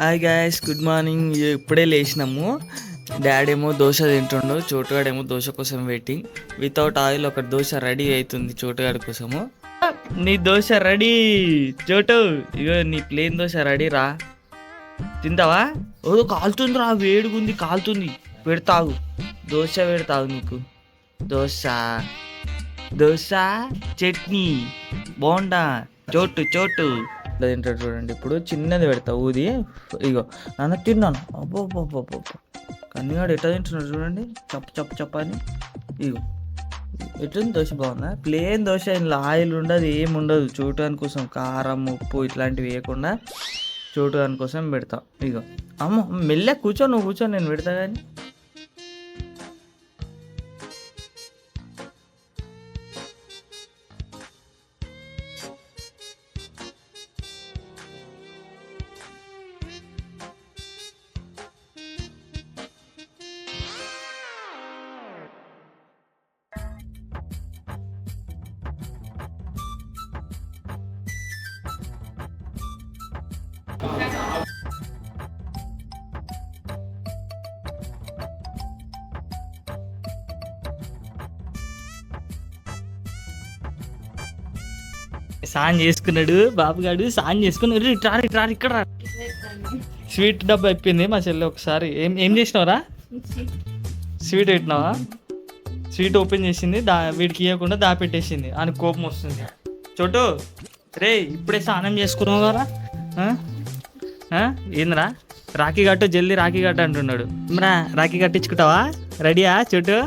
Hi guys good morning ఇప్పుడే లేచినాము. Daddy ఏమో దోశ తింటుండు చోటుగాడేమో దోశ కోసం వెయిటింగ్ వితౌట్ ఆయిల్ ఒక దోశ రెడీ అవుతుంది చోటుగాడి కోసము. నీ దోశ రెడీ చోటు. ఇగో నీ ప్లేన్ దోశ రెడీ రా. తింటావా? ఓ కాలుతుంది రా వేడిగుంది కాలుతుంది. పెడతావు దోశ పెడతాగు నీకు. దోశ. దోశ చట్నీ. బోండా చోటు చోటు. ఇట్లా తింటాడు చూడండి. ఇప్పుడు చిన్నది పెడతా ఊది. ఇగో నాన్న తిన్నాను. అబ్బో అబ్బో కన్నీగాడు ఎట్లా తింటున్నాడు చూడండి. చప్ప చప్ప చప్ప అని. ఇగో. ఎట్లుంది దోశ? బాగుందా? ప్లేన్ దోశ. ఇందులో ఆయిల్ ఉండదు ఏమి ఉండదు. చూడటానికి కోసం కారం ఉప్పు ఇట్లాంటివి వేయకుండా చూడటానికి కోసం పెడతా. ఇగో. అమ్మ మెల్లె కూర్చో నువ్వు కూర్చో నేను పెడతా కానీ. సాన్ చేసుకున్నాడు బాబుగాడు సాన్ చేసుకున్నాడు. ఇట్రా ఇట్రా ఇక్కడ స్వీట్ డబ్బా అయిపోయింది మా చెల్లె ఒకసారి. ఏం ఏం చేసినావురా? స్వీట్ పెట్టినావా? స్వీట్ ఓపెన్ చేసింది దా వీడికి ఇవ్వకుండా దాపెట్టేసింది అని కోపం వస్తుంది. చోటు రే ఇప్పుడే స్నానం చేసుకున్నావు కదా? ఏందిరా? రాఖీ కట్టు జల్దీ రాఖీ కట్టు అంటున్నాడు. మరా రాఖీ కట్టించుకుంటావా? రెడీయా చోటు?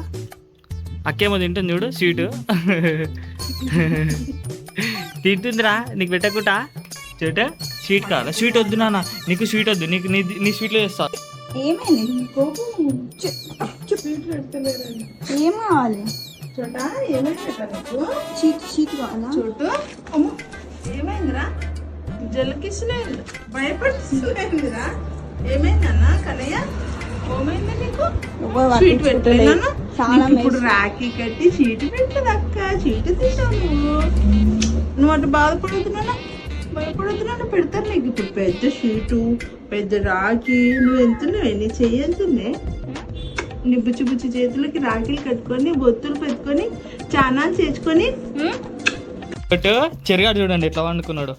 అక్కేమో తింటుంది చూడు స్వీటు తింటుందిరా నీకు పెట్టకుండా చూట స్వీట్ కావాలా? స్వీట్ వద్దు నాన్న. నీకు స్వీట్ వద్దు. నీకు నీ నీ స్వీట్లో చేస్తా. ఏమైంది? నీ కోపం చు- చు- ఏం కావాలి? చోట? ఏమైందిరా నీకు? చీట్ చీట్ కావాలా? చోటు? అమ్మ ఏమైందిరా? జలకిసలేదు భయపడుతుందిరా. ఏమైందన్నా కనయ్య ఏమైంది నీకు? ఎవ్వరు స్వీట్. పెట్టలేనా చాలా ఇప్పుడు రాఖీ కట్టి చీటు పెట్టదు అక్క చీటు నువ్వు అంటే బాధపడుతున్నానా? భయపడుతున్నాను? పెడతాను నీకు ఇప్పుడు పెద్ద షీటు పెద్ద రాఖీ. నువ్వు ఎంతున్నావు నీ చెయ్యి నీ బుచ్చి బుచ్చి చేతులకి రాఖీలు కట్టుకొని బొత్తులు పెట్టుకొని చానాలు చేసుకొని ఉమ్, చెరిగాడు చూడండి ఎట్లా వండుకున్నాడు.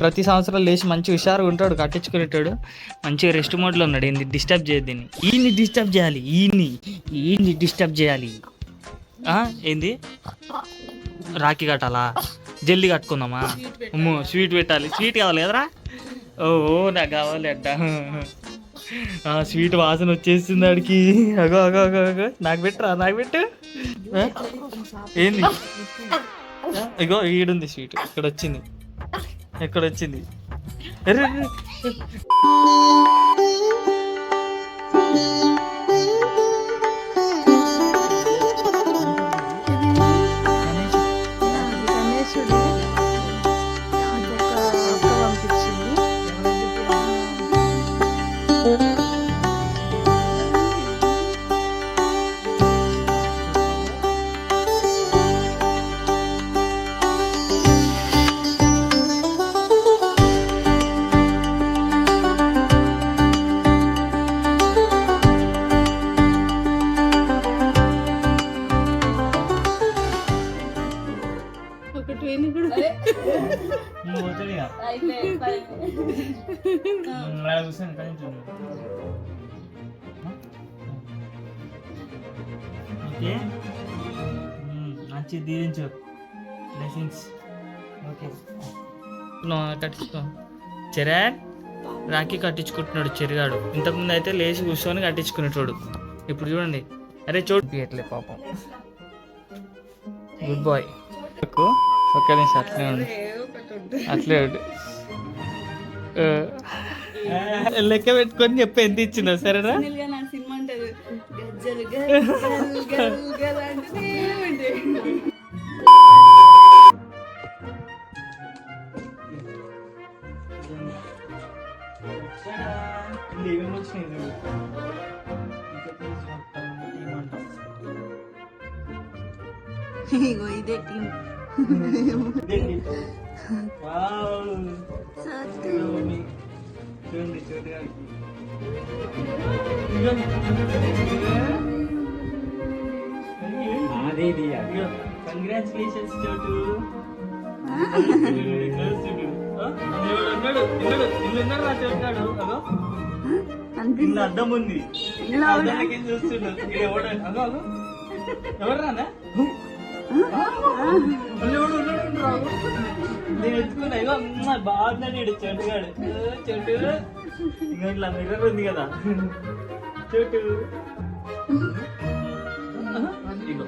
ప్రతి సంవత్సరం లేచి మంచి హుషారుగా ఉంటాడు కట్టించుకునేటాడు. మంచిగా రెస్ట్ మోడ్లో ఉన్నాడు. ఏంది డిస్టర్బ్ చేయదు దీన్ని. ఈయన్ని డిస్టర్బ్ చేయాలి. ఈయన్ని. ఈయన్ని డిస్టర్బ్ చేయాలి. ఏంది? రాఖీ కట్టాలా? జల్దీ కట్టుకుందామా? అమ్మో స్వీట్ పెట్టాలి. స్వీట్ కావాలి కదరా? ఓ నాకు కావాలి అడ్డ ఆ స్వీట్ వాసన వచ్చేస్తుంది ఆడికి. అగో అగో అగో అగో. నాకు పెట్టరా? నాకు పెట్టు. ఏంది? ఇగో ఈడుంది స్వీట్. ఇక్కడ వచ్చింది. ఎక్కడ వచ్చింది. అరే, కూడా నువ్వు పోతాడు ఇక. కూర్చొని ఓకే. మంచి దీవించు బ్లెస్సింగ్స్ ఓకే. కట్టించుకో. చరణ్ రాఖీ కట్టించుకుంటున్నాడు చెరిగాడు. ఇంతకుముందు అయితే లేచి కూర్చొని కట్టించుకునేటోడు. ఇప్పుడు చూడండి. అరే చోటు పాపం. గుడ్ బాయ్ ఒక్క నిమిషం అట్లే ఉండు. అట్లే ఉండు. లెక్క పెట్టుకొని చెప్పి ఎంత ఇచ్చిందో సరేనా. ఇగో ఇదే టీం చూడండి చోటు గారికి కంగ్రాచులేషన్స్ చోటు అద్దం ఉంది అద్దంలోకి చూస్తుండు నేను ఎత్తుకున్నా ఇగో అమ్మ, బాగుందని ఈడు చెట్టుగాడు చెట్టు ఇంకా ఇట్లా మిర్రర్ ఉంది కదా చెట్టు ఇగో